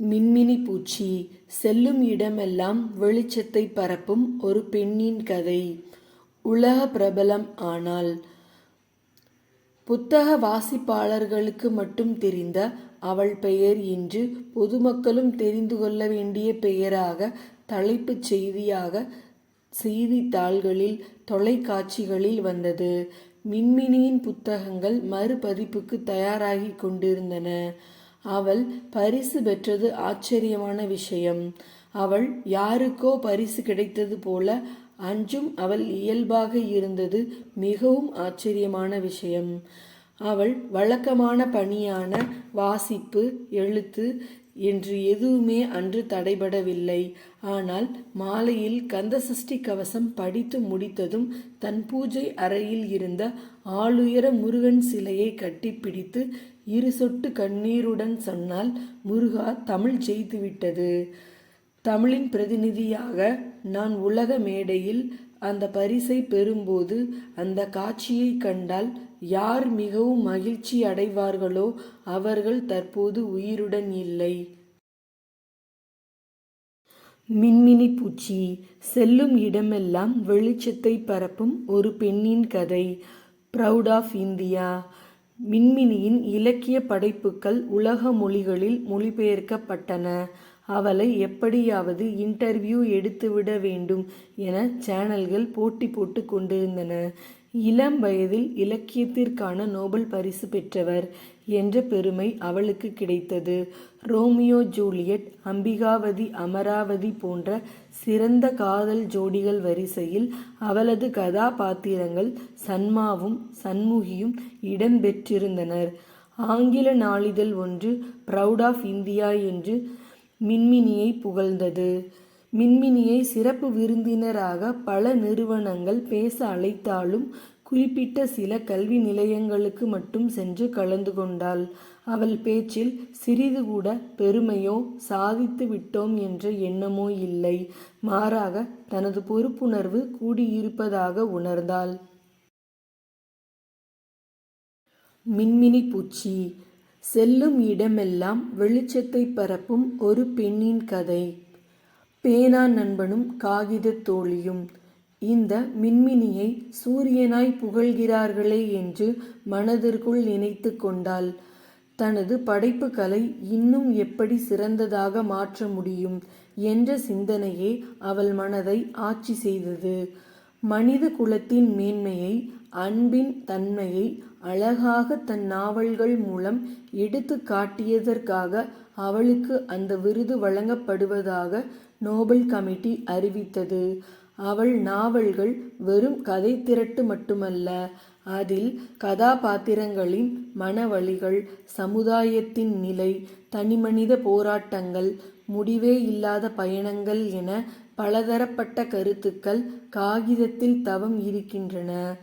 மின்மினி பூச்சி செல்லும் இடமெல்லாம் வெளிச்சத்தை பரப்பும் ஒரு பெண்ணின் கதை. உலக பிரபலம் ஆனால் புத்தக வாசிப்பாளர்களுக்கு மட்டும் தெரிந்த அவள் பெயர் இன்று பொதுமக்களும் தெரிந்து கொள்ள வேண்டிய பெயராக தலைப்புச் செய்தியாக செய்தித்தாள்களில் தொலைக்காட்சிகளில் வந்தது. மின்மினியின் புத்தகங்கள் மறுபதிப்புக்கு தயாராகிக் கொண்டிருந்தன. அவள் பரிசு பெற்றது ஆச்சரியமான விஷயம். அவள் யாருக்கோ பரிசு கிடைத்தது போல அஞ்சும் அவள் இயல்பாக இருந்தது மிகவும் ஆச்சரியமான விஷயம். அவள் வழக்கமான பணியான வாசிப்பு எழுத்து என்று எதுவுமே அன்று தடைபடவில்லை. ஆனால் மாலையில் கந்தசஷ்டி கவசம் படித்து முடித்ததும் தன் பூஜை அறையில் இருந்த ஆளுயர முருகன் சிலையை கட்டிப்பிடித்து இரு சொட்டு கண்ணீருடன் சொன்னால் முருகா தமிழ் ஜெயித்துவிட்டது தமிழின் பிரதிநிதியாக நான் உலக மேடையில் அந்த பரிசை பெறும்போது அந்த காட்சியை கண்டால் யார் மிகவும் மகிழ்ச்சி அடைவார்களோ அவர்கள் தற்போது உயிருடன் இல்லை. மின்மினி பூச்சி செல்லும் இடமெல்லாம் வெளிச்சத்தை பரப்பும் ஒரு பெண்ணின் கதை. ப்ரவுட் ஆஃப் இந்தியா மின்மினியின் இலக்கிய படைப்புகள் உலக மொழிகளில் மொழிபெயர்க்கப்பட்டன. அவளை எப்படியாவது இன்டர்வியூ எடுத்துவிட வேண்டும் என சேனல்கள் போட்டி போட்டு கொண்டிருந்தன. இளம் வயதில் இலக்கியத்திற்கான நோபல் பரிசு பெற்றவர் என்ற பெருமை அவளுக்கு கிடைத்தது. ரோமியோ ஜூலியட் அம்பிகாவதி அமராவதி போன்ற சிறந்த காதல் ஜோடிகள் வரிசையில் அவளது கதாபாத்திரங்கள் சன்மாவும் சண்முகியும் இடம்பெற்றிருந்தனர். ஆங்கில நாளிதழ் ஒன்று ப்ரவுட் ஆஃப் இந்தியா என்று மின்மினியை புகழ்ந்தது. மின்மினியை சிறப்பு விருந்தினராக பல நிறுவனங்கள் பேச அழைத்தாலும் குறிப்பிட்ட சில கல்வி நிலையங்களுக்கு மட்டும் சென்று கலந்து கொண்டாள். அவள் பேச்சில் சிறிது கூட பெருமையோ சாதித்து விட்டோம் என்ற எண்ணமோ இல்லை. மாறாக தனது பொறுப்புணர்வு கூடியிருப்பதாக உணர்ந்தாள். மின்மினி பூச்சி. செல்லும் இடமெல்லாம் வெளிச்சத்தை பரப்பும் ஒரு பெண்ணின் கதை. பேனா நண்பனும் காகிதத் தோழியும். இந்த மின்மினியை சூரியனாய் புகழ்கிறார்களே என்று மனதிற்குள் நினைத்து கொண்டாள். தனது படைப்புகளை இன்னும் எப்படி சிறந்ததாக மாற்ற முடியும் என்ற சிந்தனையே அவள் மனதை ஆட்சி செய்தது. மனித குலத்தின் மேன்மையை அன்பின் தன்மையை அழகாக தன் நாவல்கள் மூலம் எடுத்து காட்டியதற்காக அவளுக்கு அந்த விருது வழங்கப்படுவதாக நோபல் கமிட்டி அறிவித்தது. அவள் நாவல்கள் வெறும் கதை திரட்டு மட்டுமல்ல அதில் கதாபாத்திரங்களின் மனவழிகள் சமுதாயத்தின் நிலை தனிமனித போராட்டங்கள் முடிவே இல்லாத பயணங்கள் என பலதரப்பட்ட கருத்துக்கள் காகிதத்தில் தவம் இருக்கின்றன.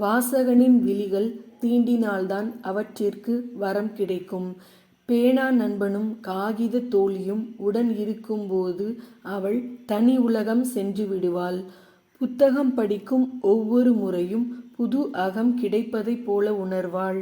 வாசகனின் விழிகள் தீண்டினால்தான் அவற்றிற்கு வரம் கிடைக்கும். பேனா நண்பனும் காகித தோழியும் உடன் இருக்கும்போது அவள் தனி உலகம் சென்று விடுவாள். புத்தகம் படிக்கும் ஒவ்வொரு முறையும் புது அகம் கிடைப்பதைப் போல உணர்வாள்.